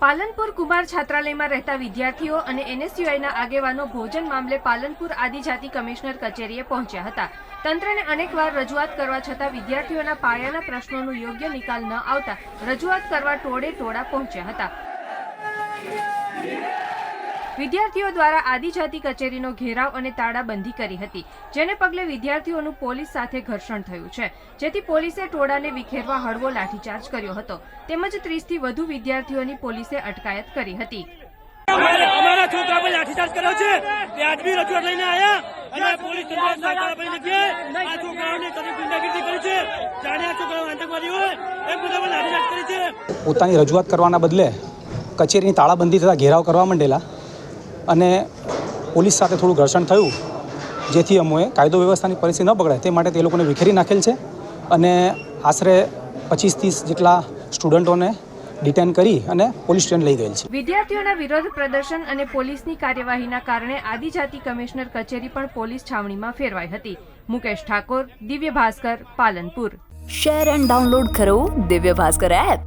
પાલનપુર કુમાર છાત્રાલયમાં રહેતા વિદ્યાર્થીઓ અને એનએસયુઆઈના આગેવાનો ભોજન મામલે પાલનપુર આદિજાતિ કમિશનર કચેરીએ પહોંચ્યા હતા. તંત્રને અનેકવાર રજૂઆત કરવા છતાં વિદ્યાર્થીઓના પાયાના પ્રશ્નોનો યોગ્ય નિકાલ ન આવતા રજૂઆત કરવા ટોળે ટોળા પહોંચ્યા હતા. વિદ્યાર્થીઓ દ્વારા આદિજાતિ કચેરીનો ઘેરાવ અને તાળાબંધી કરી હતી જેને પગલે વિદ્યાર્થીઓનું પોલીસ સાથે ઘર્ષણ થયું છે. જેથી પોલીસે ટોળાને વિખેરવા હળવો લાઠીચાર્જ કર્યો હતો. તેમજ ત્રીસથી વધુ વિદ્યાર્થીઓની પોલીસે અટકાયત કરી હતી. અમારા અમારા છોકરા પર લાઠીચાર્જ કર્યો છે? વ્યાજબી રજૂઆત લઈને આવ્યા અને પોલીસ તંત્ર સરકારભાઈ જગ્યાએ આ છોકરાઓને તરફ ગુંડાગીરી કરી છે? જાણે આ છોકરાઓ આતંકવાદી હોય? એમ બધા લાઠીચાર્જ કરી છે. પોતાની રજૂઆત કરવાના બદલે કચેરીની તાળાબંધી થતા ઘેરાવ કરવા માંડેલા અને પોલીસ સાથે થોડું ઘર્ષણ થયું જેથી અમોએ કાયદો વ્યવસ્થાની પરિસ્થિતિ ન બગડે તે માટે તે લોકોને વિખેરી નાખેલ છે અને આશરે પચીસ ત્રીસ જેટલા સ્ટુડન્ટોને ડિટેન કરી અને પોલીસ સ્ટેશન લઈ ગયેલ છે. વિદ્યાર્થીઓના વિરોધ પ્રદર્શન અને પોલીસની કાર્યવાહીના કારણે આદિજાતિ કમિશનર કચેરી પણ પોલીસ છાવણીમાં ફેરવાઈ હતી. Mukesh Thakor Divya Bhaskar Palanpur. Share and download કરો દિવ્ય ભાસ્કર એપ.